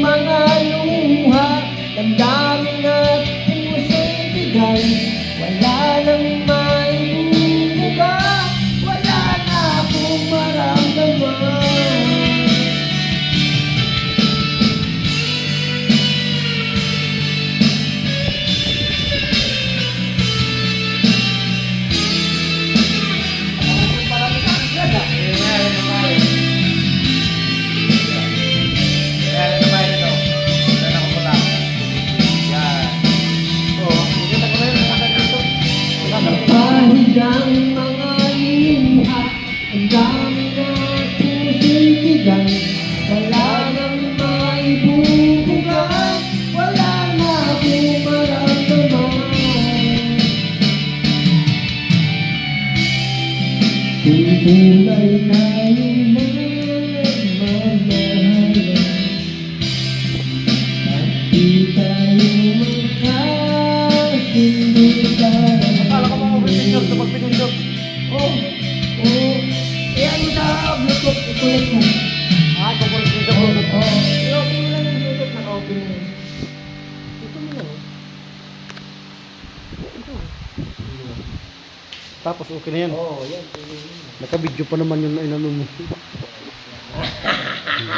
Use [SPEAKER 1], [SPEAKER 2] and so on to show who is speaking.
[SPEAKER 1] mga luha Damdamin at puso'y bigay Wala nang Pahigang mga luha Ang dami na bigay Wala nang maibubuga Wala na akong maramdaman. Kung tunay
[SPEAKER 2] Akala ko mga pipindot kapag pinindot.
[SPEAKER 1] Oh, oh. Eh, ano sa Bluetooth? Ikulit mo.
[SPEAKER 2] Ah, kukulit din sa
[SPEAKER 1] Oh, oh. I-open mo lang yung Bluetooth. Naka-open mo.
[SPEAKER 2] Ito mo lang. Ito. Tapos okay na yan.
[SPEAKER 1] Oo, oh, yan.
[SPEAKER 2] Naka-video pa naman yung inano mo.